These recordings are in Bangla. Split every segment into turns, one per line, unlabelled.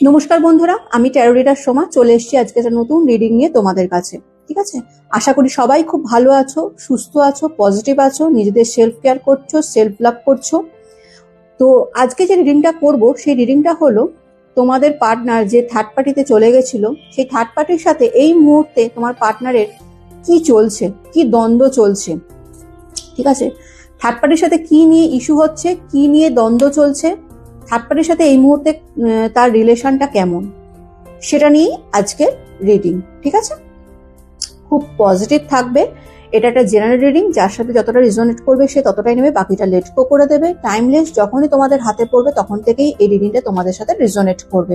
নমস্কার বন্ধুরা, আমি ট্যারো রিডার সোমা, চলে এসেছি আজকে একটা নতুন রিডিং নিয়ে তোমাদের কাছে, ঠিক আছে? আশা করি সবাই খুব ভালো আছো, সুস্থ আছো পজিটিভ আছো, নিজেদের সেলফ কেয়ার করছ সেলফ লাভ করছ। তো আজকে যে রিডিংটা করব, সেই রিডিংটা হলো তোমাদের পার্টনার যে থার্ড পার্টিতে চলে গেছিল, সেই থার্ড পার্টির সাথে এই মুহূর্তে তোমার পার্টনারের কি চলছে, কি দ্বন্দ্ব চলছে, ঠিক আছে? থার্ড পার্টির সাথে কি নিয়ে ইস্যু হচ্ছে, কি নিয়ে দ্বন্দ্ব চলছে থার্ড সাথে এই মুহূর্তে তার রিলেশনটা কেমন? সেটা নিয়েই আজকের রিডিং ঠিক আছে? খুব পজিটিভ থাকবে। এটা একটা জেনারেল রিডিং যার সাথে যতটা রিজনেট করবে সে ততটাই নেবে, বাকিটা লেট গো করে দেবে। টাইমলেস যখনই তোমাদের হাতে পড়বে, তখন থেকেই এই রিডিংটা তোমাদের সাথে রিজনেট করবে।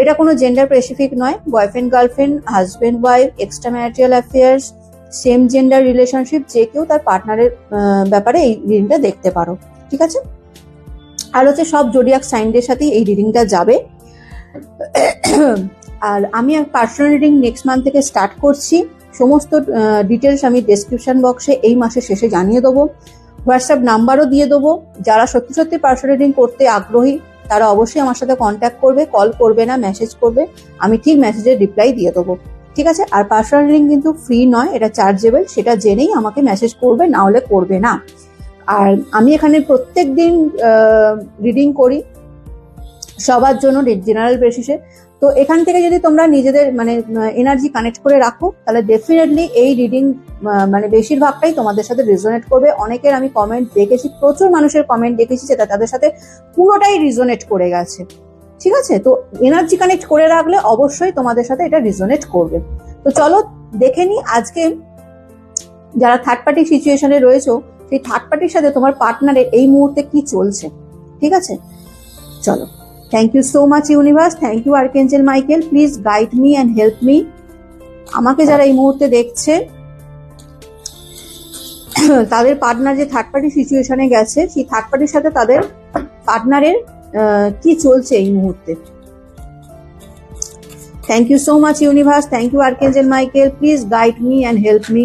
এটা কোনো জেন্ডার স্পেসিফিক নয়। Boyfriend girlfriend husband wife extra marital affairs same gender relationship যে কেউ তার পার্টনারের ব্যাপারে এই রিডিংটা দেখতে পারো। ঠিক আছে? আর হচ্ছে সব জোডিয়াক সাইনদের সাথেই এই রিডিংটা যাবে। আর আমি পার্সোনাল রিডিং নেক্সট মান্থ থেকে স্টার্ট করছি। সমস্ত ডিটেলস আমি ডেসক্রিপশন বক্সে এই মাসের শেষে জানিয়ে দেবো। হোয়াটসঅ্যাপ নাম্বারও দিয়ে দেবো। যারা সত্যি সত্যি পার্সোনাল রিডিং করতে আগ্রহী, তারা অবশ্যই আমার সাথে কন্ট্যাক্ট করবে কল করবে না মেসেজ করবে। আমি ঠিক মেসেজের রিপ্লাই দিয়ে দেবো। ঠিক আছে? আর পার্সোনাল রিডিং কিন্তু ফ্রি নয়, এটা চার্জেবল সেটা জেনেই আমাকে মেসেজ করবে, না হলে করবে না। আর আমি এখানে প্রত্যেক দিন রিডিং করি, সবার জন্য জেনারেল বেসিসে তো এখান থেকে যদি তোমরা নিজেদের মানে এনার্জি কানেক্ট করে রাখো, তাহলে ডেফিনেটলি এই রিডিং মানে বেশিরভাগটাই তোমাদের সাথে রেজোনেট করবে। অনেকের আমি কমেন্ট দেখেছি, প্রচুর মানুষের কমেন্ট দেখেছি যেটা তাদের সাথে পুরোটাই রিজোনেট করে গেছে। ঠিক আছে? তো এনার্জি কানেক্ট করে রাখলে অবশ্যই তোমাদের সাথে এটা রিজোনেট করবে। তো চলো, দেখে নি আজকে যারা থার্ড পার্টি সিচুয়েশনে রয়েছে সেই থার্ড পার্টির সাথে তোমার পার্টনারের এই মুহূর্তে কি চলছে? ঠিক আছে? চলো। Thank you so much universe thank you archangel Michael please guide me and help me আমাকে যারা এই মুহূর্তে দেখছে, তাদের পার্টনার যে থার্ড পার্টি সিচুয়েশনে গেছে, সেই থার্ড পার্টির সাথে তাদের পার্টনারের কি চলছে এই মুহূর্তে? Thank you so much universe thank you archangel Michael please guide me and help me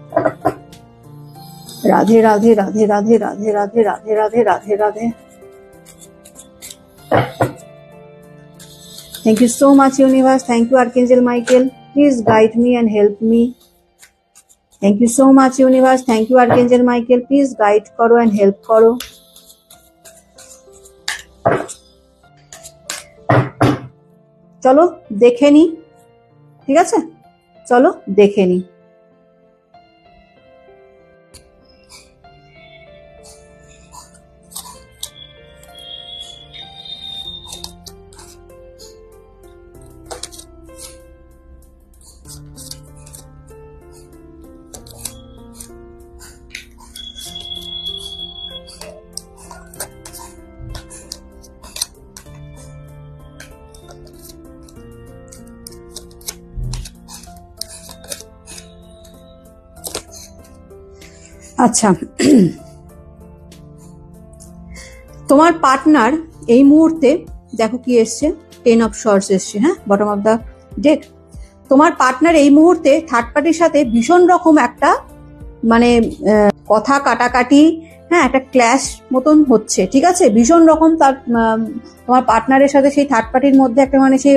Radhe Radhe Radhe Radhe Radhe Radhe Radhe Radhe Radhe Radhe. Thank you so much universe thank you archangel Michael please guide me and help me thank you so much universe thank you archangel Michael please guide करो एंड हेल्प करो चलो, देखे नी ठीक है चलो, देखे नी আচ্ছা। তোমার পার্টনার এই মুহূর্তে, দেখো কি এসছে টেন অফ শর্টস এসছে হ্যাঁ বটম অফ দ্য ডেক তোমার পার্টনার এই মুহূর্তে থার্ড পার্টির সাথে ভীষণ রকম একটা মানে কথা কাটাকাটি হ্যাঁ একটা ক্ল্যাশ মতন হচ্ছে, ঠিক আছে? ভীষণ রকম তার তোমার পার্টনারের সাথে সেই থার্ড পার্টির মধ্যে একটা মানে সেই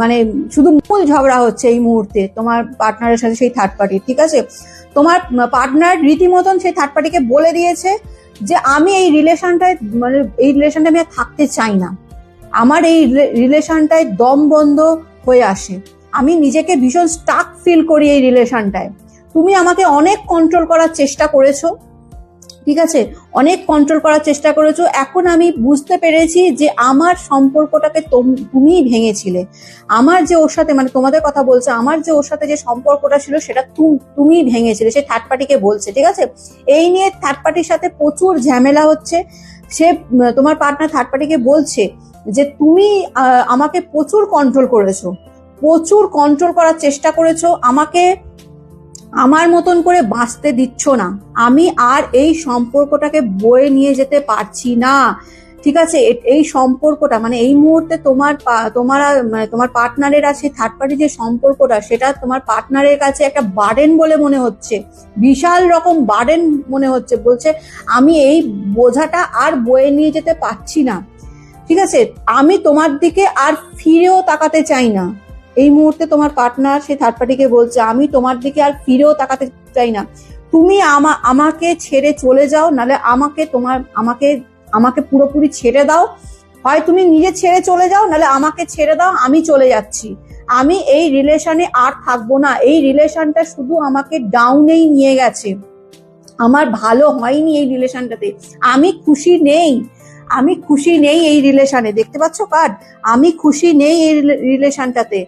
মানে শুধু মূল ঝগড়া হচ্ছে এই মুহূর্তে, তোমার পার্টনারের সাথে সেই থার্ড পার্টি ঠিক আছে? তোমার পার্টনার রীতিমতন সেই থার্ড পার্টিকে বলে দিয়েছে যে আমি এই রিলেশনটায় মানে এই রিলেশনটা আমি আর থাকতে চাই না। আমার এই রিলেশনটায় দম বন্ধ হয়ে আসে। আমি নিজেকে ভীষণ স্টাক ফিল করি এই রিলেশনটায় তুমি আমাকে অনেক কন্ট্রোল করার চেষ্টা করেছ। ঠিক আছে? অনেক কন্ট্রোল করার চেষ্টা করেছ। এখন আমি বুঝতে পেরেছি যে আমার সম্পর্কটাকে তোম- তুমিই ভেঙেছিলে। আমার যে ওর সাথে মানে তোমাদের কথা বলছে, আমার যে ওর সাথে যে সম্পর্কটা ছিল, সেটা তুমিই ভেঙেছিলে। সে থার্ড পার্টিকে বলছে, ঠিক আছে? এই নিয়ে থার্ড পার্টির সাথে প্রচুর ঝামেলা হচ্ছে। সে তোমার পার্টনার থার্ড পার্টিকে বলছে যে, তুমি আমাকে প্রচুর কন্ট্রোল করেছ। প্রচুর কন্ট্রোল করার চেষ্টা করেছ। আমাকে আমার মতন করে বাঁচতে দিচ্ছ না। আমি আর এই সম্পর্কটাকে বয়ে নিয়ে যেতে পারছি না। ঠিক আছে? এই সম্পর্কটা মানে এই মুহূর্তে তোমার তোমার মানে তোমার পার্টনারের আছে থার্ড পার্টি যে সম্পর্কটা, সেটা তোমার পার্টনারের কাছে একটা বার্ডেন বলে মনে হচ্ছে। বিশাল রকম বার্ডেন মনে হচ্ছে। বলছে, আমি এই বোঝাটা আর বয়ে নিয়ে যেতে পারছি না। ঠিক আছে? আমি তোমার দিকে আর ফিরেও তাকাতে চাই না। এই মুহূর্তে তোমার পার্টনার সেই থার্ড পার্টিকে বলছে, আমি তোমার দিকে আর ফিরেও তাকাতে চাই না। তুমি আমা, আমাকে ছেড়ে চলে যাও নালে আমাকে তোমার, আমাকে আমাকে পুরোপুরি ছেড়ে দাও। হয় তুমি নিজে ছেড়ে চলে যাও নালে আমাকে ছেড়ে দাও, আমি চলে যাচ্ছি। আমি এই রিলেশনে আর থাকব না। এই রিলেশনটা শুধু আমাকে ডাউনেই নিয়ে গেছে। আমার ভালো হয়নি এই রিলেশনটাতে আমি খুশি নেই। আমি খুশি নেই এই রিলেশনে দেখতে পাচ্ছ কার্ড আমি খুশি নেই এই রিলেশনটাতে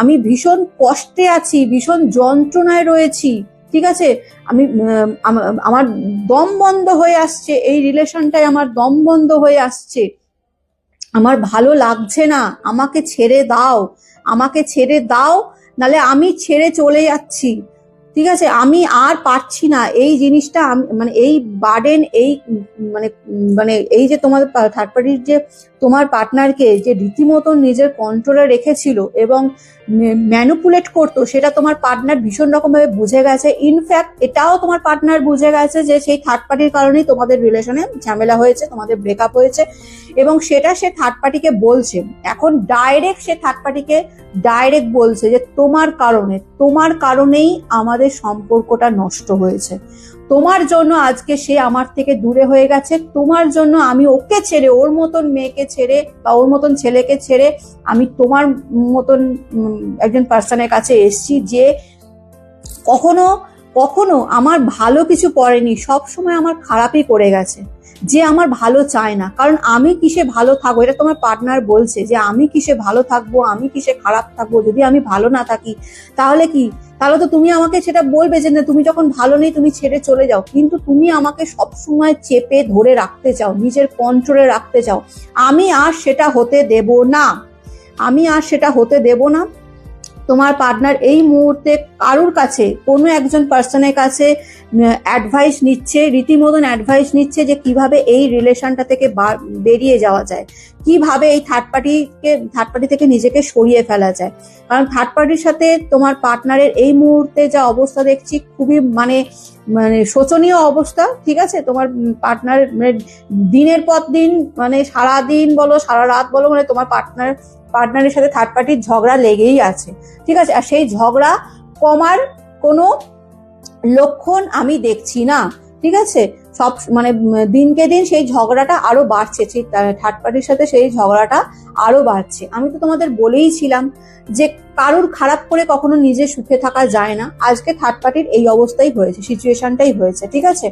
আমি ভীষণ কষ্টে আছি, ভীষণ যন্ত্রণায় রয়েছি, ঠিক আছে? আমি আমার দম বন্ধ হয়ে আসছে, এই রিলেশনটায় আমার দম বন্ধ হয়ে আসছে। আমার ভালো লাগছে না, আমাকে ছেড়ে দাও, আমাকে ছেড়ে দাও, নালে আমি ছেড়ে চলে যাচ্ছি। ঠিক আছে? আমি আর পারছি না। এই জিনিসটা মানে এই বার্ডেন এই মানে মানে এই যে তোমার থার্ড পার্টির যে তোমার পার্টনারকে যে রীতিমতো নিজের কন্ট্রোলে রেখেছিল এবং ম্যানুপুলেট করতো, সেটা তোমার পার্টনার ভীষণ রকমভাবে বুঝে গেছে। ইনফ্যাক্ট এটাও তোমার পার্টনার বুঝে গেছে যে সেই থার্ড পার্টির কারণেই তোমাদের রিলেশনে ঝামেলা হয়েছে, তোমাদের ব্রেকআপ হয়েছে এবং সেটা সে থার্ড পার্টিকে বলছে। এখন ডাইরেক্ট সে থার্ড পার্টিকে ডাইরেক্ট বলছে যে তোমার কারণে, তোমার কারণেই আমাদের সম্পর্কটা নষ্ট হয়েছে। তোমার জন্য আজকে সে আমার থেকে দূরে হয়ে গেছে। তোমার জন্য আমি ওকে ছেড়ে, ওর মতন মেয়েকে ছেড়ে বা ওর মতন ছেলেকে ছেড়ে আমি তোমার মতন একজন পার্সনের কাছে এসছি যে কখনো কখনো আমার ভালো কিছু পড়েনি সব সময় আমার খারাপই করে গেছে। যে আমার ভালো চায় না। কারণ আমি কিসে ভালো থাকব? এটা তোমার পার্টনার বলছে যে আমি কিসে ভালো থাকব? আমি কিসে খারাপ থাকব? যদি আমি ভালো না থাকি, তাহলে কি? তাহলে তো তুমি আমাকে সেটা বলবে যে, না, তুমি যখন ভালো নেই, তুমি ছেড়ে চলে যাও। কিন্তু তুমি আমাকে সব সময় চেপে ধরে রাখতে চাও, নিজের কন্ট্রোলে রাখতে চাও। আমি আর সেটা হতে দেব না। আমি আর সেটা হতে দেব না। তোমার পার্টনার এই মুহূর্তে কারুর কাছে, কোনো একজন পার্সনের কাছে অ্যাডভাইস নিচ্ছে, রীতিমতন অ্যাডভাইস নিচ্ছে যে কীভাবে এই রিলেশনটা থেকে বেরিয়ে যাওয়া যায়? কীভাবে এই থার্ড পার্টিকে থার্ড পার্টি থেকে নিজেকে সরিয়ে ফেলা যায়? কারণ থার্ড পার্টির সাথে তোমার পার্টনারের এই মুহূর্তে যা অবস্থা দেখছি, খুবই মানে মানে শোচনীয় অবস্থা, ঠিক আছে? তোমার পার্টনার মানে দিনের পর দিন মানে সারা দিন বলো, সারা রাত বলো মানে তোমার পার্টনার পার্টনারের সাথে থার্ড পার্টির ঝগড়া লেগেই আছে। ঠিক আছে? আর সেই ঝগড়া কমার কোনো লক্ষণ আমি দেখছি না। ঠিক আছে? সব মানে দিনকে দিন সেই ঝগড়াটা আরও বাড়ছে। সেই থার্ড পার্টির সাথে সেই ঝগড়াটা আরও বাড়ছে। আমি তো তোমাদের বলেই ছিলাম যে কারুর খারাপ করে কখনো নিজে সুখে থাকা যায় না। আজকে থার্ড পার্টির এই অবস্থাই হয়েছে সিচুয়েশনটাই হয়েছে। ঠিক আছে?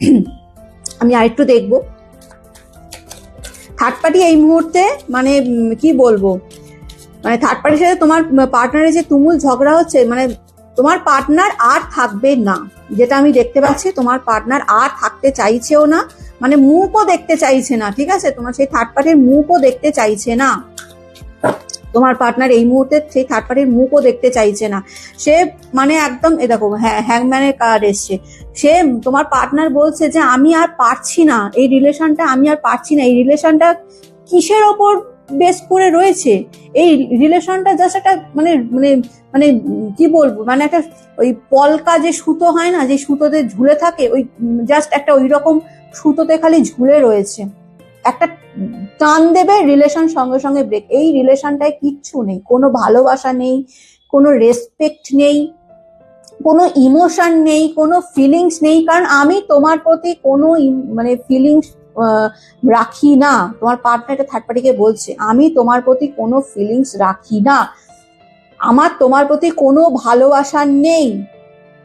আমি আরেকটু দেখব। থার্ড পার্টি এই মুহূর্তে মানে কি বলব? মানে থার্ড পার্টির সাথে তোমার পার্টনারের যে তুমুল ঝগড়া হচ্ছে মানে তোমার পার্টনার আর থাকবে না। যেটা আমি দেখতে পাচ্ছি, তোমার পার্টনার আর থাকতে চাইছেও না মানে মুখও দেখতে চাইছে না, ঠিক আছে? তোমার সেই থার্ড পার্টির মুখও দেখতে চাইছে না। তোমার পার্টনার এই মুহূর্তে সেই থার্ড পার্টির মুখও দেখতে চাইছে না। সে মানে একদম, এ দেখো হ্যাঁ হ্যাংম্যানের কার্ড এসছে। সে তোমার পার্টনার বলছে যে, আমি আর পারছি না। এই রিলেশনটা আমি আর পারছি না। এই রিলেশনটা কিসের ওপর বেস করে রয়েছে? এই রিলেশনটা জাস্ট একটা মানে মানে মানে কি বলব? মানে একটা ওই পলকা যে সুতো হয় না, যে সুতোতে ঝুলে থাকে, ওই জাস্ট একটা ওই রকম সুতোতে খালি ঝুলে রয়েছে। একটা টান দেবে রিলেশন সঙ্গে সঙ্গে ব্রেক এই রিলেশনটায় কিচ্ছু নেই। কোনো ভালোবাসা নেই, কোনো রেসপেক্ট নেই, কোনো ইমোশন নেই, কোনো ফিলিংস নেই। কারণ আমি তোমার প্রতি কোনো মানে ফিলিংস রাখি না। তোমার পার্টনারটা থার্ড পার্টিকে বলছে, আমি তোমার প্রতি কোনো ফিলিংস রাখি না। আমার তোমার প্রতি কোনো ভালোবাসা নেই।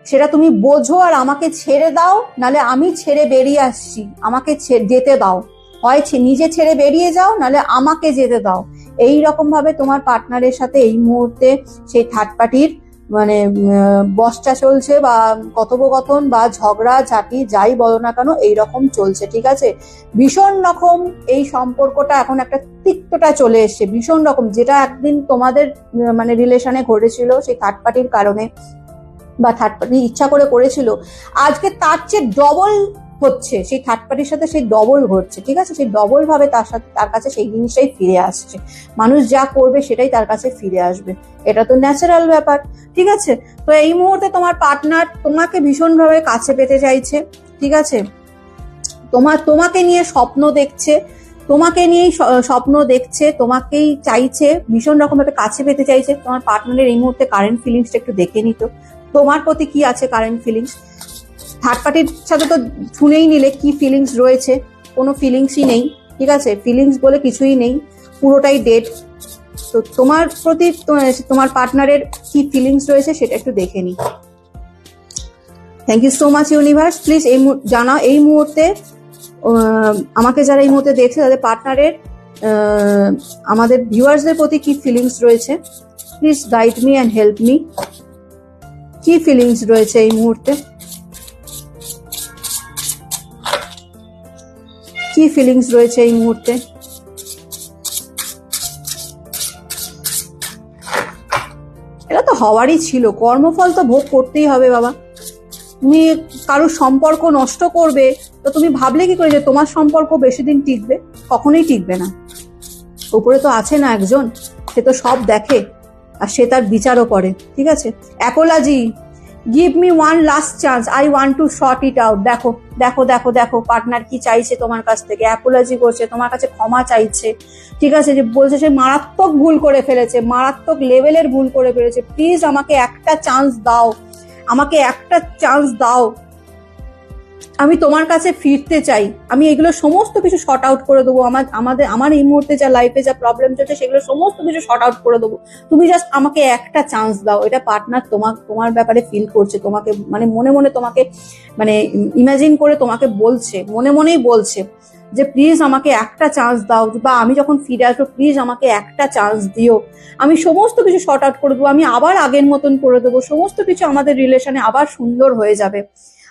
সেটা তুমি বোঝো আর আমাকে ছেড়ে দাও নালে আমি ছেড়ে বেরিয়ে আসছি। আমাকে যেতে দাও। হয় নিজে ছেড়ে বেরিয়ে যাও, নাহলে আমাকে যেতে দাও। এই রকম ভাবে তোমার পার্টনারের সাথে এই মুহূর্তে সেই থার্ড পার্টির মানে বচসা চলছে বা কথোপকথন বা ঝগড়া, ঝাঁটি, যাই বলো না কেন এইরকম চলছে, ঠিক আছে? ভীষণ রকম এই সম্পর্কটা এখন একটা তিক্তটা চলে এসছে, ভীষণ রকম। যেটা একদিন তোমাদের মানে রিলেশনে ঘটেছিল, সেই থার্ড পার্টির কারণে বা থার্ড পার্টি ইচ্ছা করে করেছিল, আজকে তার চেয়ে ডবল হচ্ছে, সেই থার্ড পার্টির সাথে সেই ডবল ঘটছে, ঠিক আছে? সেই ডবল ভাবে তার সাথে, তার কাছে সেই জিনিসটাই ফিরে আসছে। মানুষ যা করবে সেটাই তার কাছে ফিরে আসবে। এটা তো ন্যাচারাল ব্যাপার, ঠিক আছে? তো এই মুহূর্তে তোমার পার্টনার তোমাকে ভীষণভাবে কাছে পেতে চাইছে, ঠিক আছে? তোমার, তোমাকে নিয়ে স্বপ্ন দেখছে, তোমাকে নিয়েই স্বপ্ন দেখছে, তোমাকেই চাইছে, ভীষণ রকম ভাবে কাছে পেতে চাইছে। তোমার পার্টনারের এই মুহূর্তে কারেন্ট ফিলিংসটা একটু দেখে নিত। তোমার প্রতি কি আছে কারেন্ট ফিলিংস থার্ড পার্টির সাথে তো শুনেই নিলে কি ফিলিংস রয়েছে, কোনো ফিলিংসই নেই, ঠিক আছে? ফিলিংস বলে কিছুই নেই, পুরোটাই ডেট তো তোমার প্রতি, তোমার পার্টনারের কি ফিলিংস রয়েছে সেটা একটু দেখে নি। Thank you so much universe please এই জানাও, এই মুহূর্তে আমাকে যারা এই মুহূর্তে দেখছে, তাদের পার্টনারের আমাদের ভিউয়ার্সদের প্রতি কি ফিলিংস রয়েছে? Please guide me and help me কি ফিলিংস রয়েছে এই মুহূর্তে? কি ফিলিংস রয়েছে এই মুহূর্তে? এটা তো হওয়ারই ছিল, কর্মফল তো ভোগ করতেই হবে বাবা। তুমি কারোর সম্পর্ক নষ্ট করবে, তো তুমি ভাবলে কি করে যে তোমার সম্পর্ক বেশি দিন টিকবে? কখনোই টিকবে না। উপরে তো আছে না একজন, সে তো সব দেখে, আর সে তার বিচারও করে, ঠিক আছে? Apology give me one last chance I want to sort it out দেখো দেখো দেখো দেখো পার্টনার কি চাইছে তোমার কাছ থেকে? অ্যাপোলজি করছে, তোমার কাছে ক্ষমা চাইছে। ঠিক আছে, যে বলছে সে মারাত্মক ভুল করে ফেলেছে, মারাত্মক লেভেলের ভুল করে ফেলেছে। প্লিজ আমাকে একটা চান্স দাও। আমাকে একটা চান্স দাও। আমি তোমার কাছে ফিরতে চাই। আমি এগুলো সমস্ত কিছু শর্ট আউট করে দেবো। আমার, আমাদের, আমার এই মুহূর্তে যা লাইফে যা প্রবলেম চলছে, সেগুলো সমস্ত কিছু শর্ট আউট করে দেবো। তুমি জাস্ট আমাকে একটা চান্স দাও। এটা পার্টনার তোমার তোমার ব্যাপারে ফিল করছে, তোমাকে মানে মনে মনে তোমাকে মানে ইমাজিন করে তোমাকে বলছে, মনে মনেই বলছে যে প্লিজ আমাকে একটা চান্স দাও বা আমি যখন ফিরে আসব প্লিজ আমাকে একটা চান্স দিও। আমি সমস্ত কিছু শর্ট আউট করে দেবো। আমি আবার আগের মতন করে দেবো। সমস্ত কিছু আমাদের রিলেশনে আবার সুন্দর হয়ে যাবে।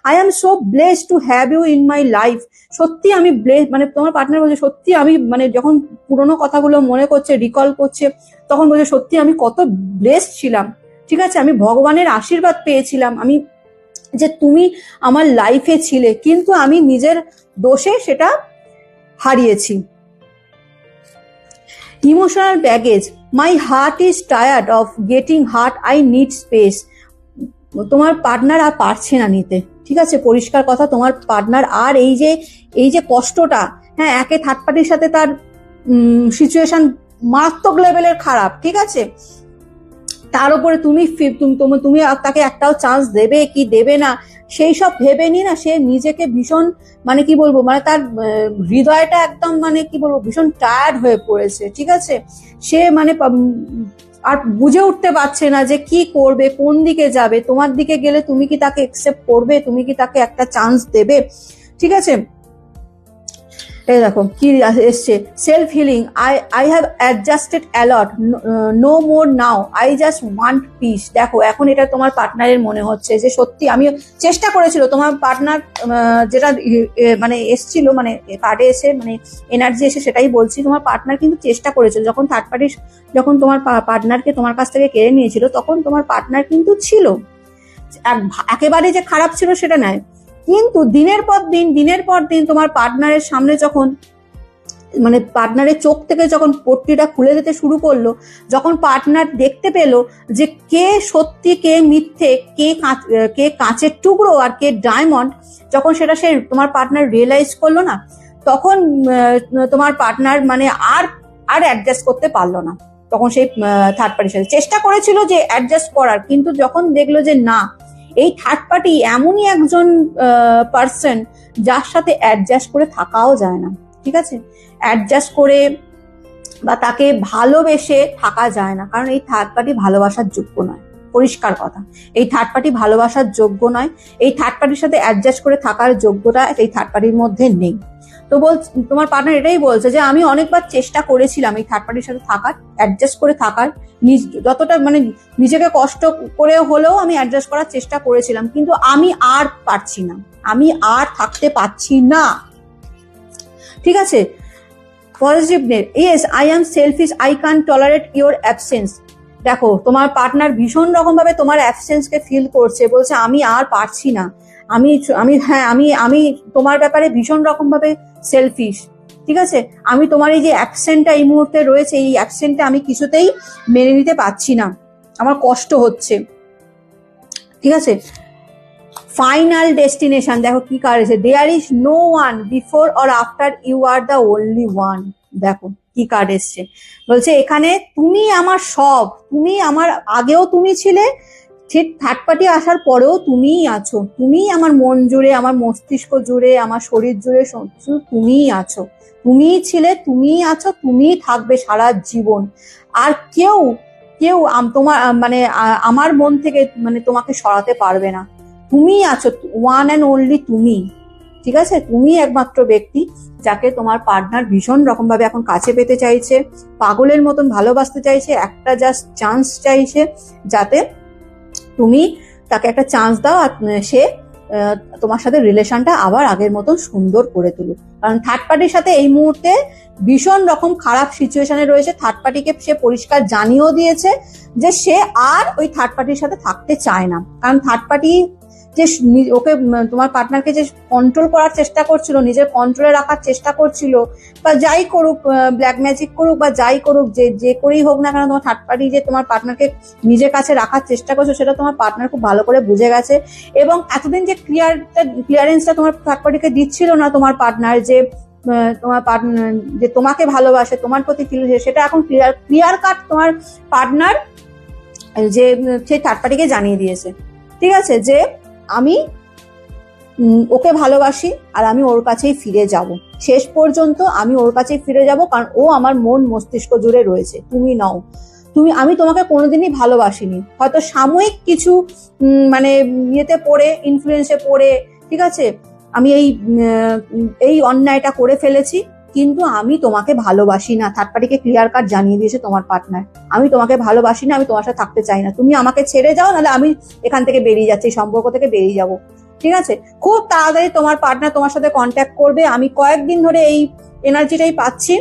I am so bless to have you in my life সত্যি আমি ব্লেস মানে তোমার পার্টনার বলছে, সত্যি আমি মানে যখন পুরোনো কথাগুলো মনে করছে রিকল করছে, তখন বলছে, সত্যি আমি কত ব্লেস ছিলাম। ঠিক আছে? আমি ভগবানের আশীর্বাদ পেয়েছিলাম। আমি যে তুমি আমার লাইফে ছিলে, কিন্তু আমি নিজের দোষে সেটা হারিয়েছি। Emotional baggage my heart is tired of getting hurt I need space তোমার পার্টনার আর পারছে না নিতে। ঠিক আছে, পরিষ্কার কথা, তোমার পার্টনার আর এই যে এই যে কষ্টটা হ্যাঁ একে থার্ড পার্টির সাথে তার সিচুয়েশন মারাত্মক লেভেলের খারাপ, ঠিক আছে? তার উপরে তুমি তুম- তাকে একটাও চান্স দেবে কি দেবে না, সেই সব ভেবে নিয়ে না সে নিজেকে ভীষণ মানে কি বলব মানে তার হৃদয়টা একদম মানে কি বলব, ভীষণ টায়ার্ড হয়ে পড়েছে, ঠিক আছে? সে মানে আর বুঝে উঠতে পারছে না যে কি করবে, কোন দিকে যাবে, তোমার দিকে গেলে তুমি কি তাকে একসেপ্ট করবে, তুমি কি তাকে একটা চান্স দেবে? ঠিক আছে? এই দেখো, কি এসছে? Self healing I I have adjusted a lot no more now I just want peace দেখো, এখন এটা তোমার পার্টনারের মনে হচ্ছে যে সত্যি আমি চেষ্টা করেছিল, তোমার পার্টনার যেটা মানে এসছিল মানে কার্ডে এসে মানে এনার্জি এসে সেটাই বলছি, তোমার পার্টনার কিন্তু চেষ্টা করেছিল যখন থার্ড পার্টি যখন তোমার পার্টনারকে তোমার কাছ থেকে কেড়ে নিয়েছিল, তখন তোমার পার্টনার কিন্তু ছিল। এক- একেবারে যে খারাপ ছিল সেটা নয়। কিন্তু দিনের পর দিন, দিনের পর দিন তোমার পার্টনারের সামনে যখন মানে পার্টনারের চোখ থেকে যখন পট্টিটা খুলে যেতে শুরু করল, যখন পার্টনার দেখতে পেল যে কে সত্যি, কে মিথ্যে, কে কে কাঁচের টুকরো আর কে ডায়মন্ড যখন সেটা সে তোমার পার্টনার রিয়েলাইজ করল না, তখন তোমার পার্টনার মানে আর আর অ্যাডজাস্ট করতে পারল না। তখন সেই থার্ড পার্টির সাথে চেষ্টা করেছিল যে অ্যাডজাস্ট করার, কিন্তু যখন দেখল যে না এই থার্ড পার্টি এমনই একজন পার্সন যার সাথে অ্যাডজাস্ট করে থাকাও যায় না, ঠিক আছে? অ্যাডজাস্ট করে বা তাকে ভালোবেসে থাকা যায় না, কারণ এই থার্ড পার্টি ভালোবাসার যোগ্য নয়। পরিষ্কার কথা। এই থার্ড পার্টি ভালোবাসার যোগ্য নয়। এই থার্ড পার্টির সাথে অ্যাডজাস্ট করে থাকার যোগ্যতা এই থার্ড পার্টির মধ্যে নেই। তো বল, তোমার পার্টনার এটাই বলছে যে, আমি অনেকবার চেষ্টা করেছিলাম এই থার্ড পার্টির সাথে থাকার অ্যাডজাস্ট করে থাকার। নিজ, যতটা মানে নিজেকে কষ্ট করে হলেও আমি অ্যাডজাস্ট করার চেষ্টা করেছিলাম। কিন্তু আমি আর পারছি না। আমি আর থাকতে পারছি না। ঠিক আছে? Positive net yes I am selfish I can tolerate your absence দেখো, তোমার পার্টনার ভীষণ রকম ভাবে তোমার অ্যাবসেন্সকে ফিল করছে, বলছে, আমি আর পারছি না। আমি আমি হ্যাঁ আমি আমি তোমার ব্যাপারে ভীষণ রকম ভাবে সেলফিশ ঠিক আছে? আমি তোমার এই যে অ্যাবসেন্টটা এই মুহূর্তে রয়েছে, এই অ্যাবসেন্টটা আমি কিছুতেই মেনে নিতে পারছি না। আমার কষ্ট হচ্ছে, ঠিক আছে? ফাইনাল ডেস্টিনেশন দেখো কি কার আছে there is no one before or after you are the only one দেখো কি কার্ড এসছে? বলছে, এখানে তুমি আমার সব, তুমি আমার, আগেও তুমি ছিলে, ঠিক থার্ড পার্টি আসার পরেও তুমিই আছো, তুমিই আমার মন জুড়ে, আমার মস্তিষ্ক জুড়ে, আমার শরীর জুড়ে তুমিই আছো, তুমিই ছিলে, তুমিই আছো, তুমিই থাকবে সারা জীবন। আর কেউ কেউ তোমার মানে আমার মন থেকে মানে তোমাকে সরাতে পারবে না। তুমিই আছো ওয়ান অ্যান্ড অনলি তুমি। ঠিক আছে? তুমি একমাত্র ব্যক্তি যাকে তোমার পার্টনার ভীষণ রকম ভাবে এখন কাছে পেতে চাইছে, পাগলের মতন ভালোবাসতে চাইছে, একটা জাস্ট চান্স চাইছে যাতে তুমি তাকে একটা চান্স দাও আর সে তোমার সাথে রিলেশনটা আবার আগের মতন সুন্দর করে তুলুক। কারণ থার্ড পার্টির সাথে এই মুহূর্তে ভীষণ রকম খারাপ সিচুয়েশনে রয়েছে। থার্ড পার্টিকে সে পরিষ্কার জানিয়েও দিয়েছে যে সে আর ওই থার্ড পার্টির সাথে থাকতে চায় না। কারণ থার্ড পার্টি যে ওকে তোমার পার্টনারকে যে কন্ট্রোল করার চেষ্টা করছিল, নিজের কন্ট্রোলে রাখার চেষ্টা করছিল, বা যাই করুক ব্ল্যাক ম্যাজিক করুক, বা যাই করুক, যে যে করেই হোক না কেন, তোমার থার্ড পার্টি যে তোমার পার্টনারকে নিজের কাছে রাখার চেষ্টা করছ সেটা তোমার পার্টনার খুব ভালো করে বুঝে গেছে। এবং এতদিন যে ক্লিয়ারটা ক্লিয়ারেন্সটা তোমার থার্ড পার্টিকে দিচ্ছিল না তোমার পার্টনার যে তোমার পার্টনার যে তোমাকে ভালোবাসে, তোমার প্রতি ফিল সেটা এখন ক্লিয়ার ক্লিয়ার কাট তোমার পার্টনার যে সেই থার্ড পার্টিকে জানিয়ে দিয়েছে। ঠিক আছে? যে আমি ওকে ভালোবাসি আর আমি ওর কাছেই ফিরে যাব। শেষ পর্যন্ত আমি ওর কাছেই ফিরে যাব কারণ ও আমার মন মস্তিষ্ক জুড়ে রয়েছে। তুমি নাও। তুমি, আমি তোমাকে কোনোদিনই ভালোবাসিনি। হয়তো সাময়িক কিছু মানে ইয়েতে পড়ে ইনফ্লুয়েন্সে পড়ে, ঠিক আছে? আমি এই এই অন্যায়টা করে ফেলেছি। কিন্তু আমি তোমাকে ভালোবাসি না। থার্ড পার্টিকে ক্লিয়ার কাট জানিয়ে দিয়েছে তোমার পার্টনার আমি তোমাকে ভালোবাসি না, আমি তোমার সাথে থাকতে চাই না। তুমি আমাকে ছেড়ে যাও, নাহলে আমি এখান থেকে বেরিয়ে যাচ্ছি, সম্পর্ক থেকে বেরিয়ে যাব। ঠিক আছে? খুব তাড়াতাড়ি তোমার পার্টনার তোমার সাথে কন্ট্যাক্ট করবে। আমি কয়েকদিন ধরে এই এনার্জিটাই পাচ্ছি।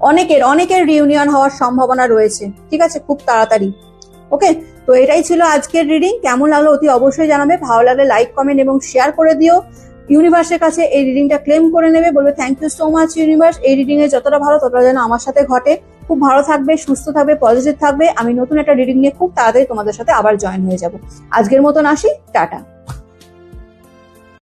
অনেকের অনেকের রিউনিয়ন হওয়ার সম্ভাবনা রয়েছে। ঠিক আছে? খুব তাড়াতাড়ি। ওকে তো এটাই ছিল আজকের রিডিং কেমন লাগল অতি অবশ্যই জানাবে। ভালো লাগলে লাইক কমেন্ট এবং শেয়ার করে দিও। ইউনিভার্সের কাছে এই রিডিংটা ক্লেম করে নেবে, বলবে thank you so much universe এই রিডিং এ যতটা ভালো, ততটা যেন আমার সাথে ঘটে। খুব ভালো থাকবে, সুস্থ থাকবে পজিটিভ থাকবে। আমি নতুন একটা রিডিং নিয়ে খুব তাড়াতাড়ি তোমাদের সাথে আবার জয়েন হয়ে যাব। আজকের মতন আসি, টাটা।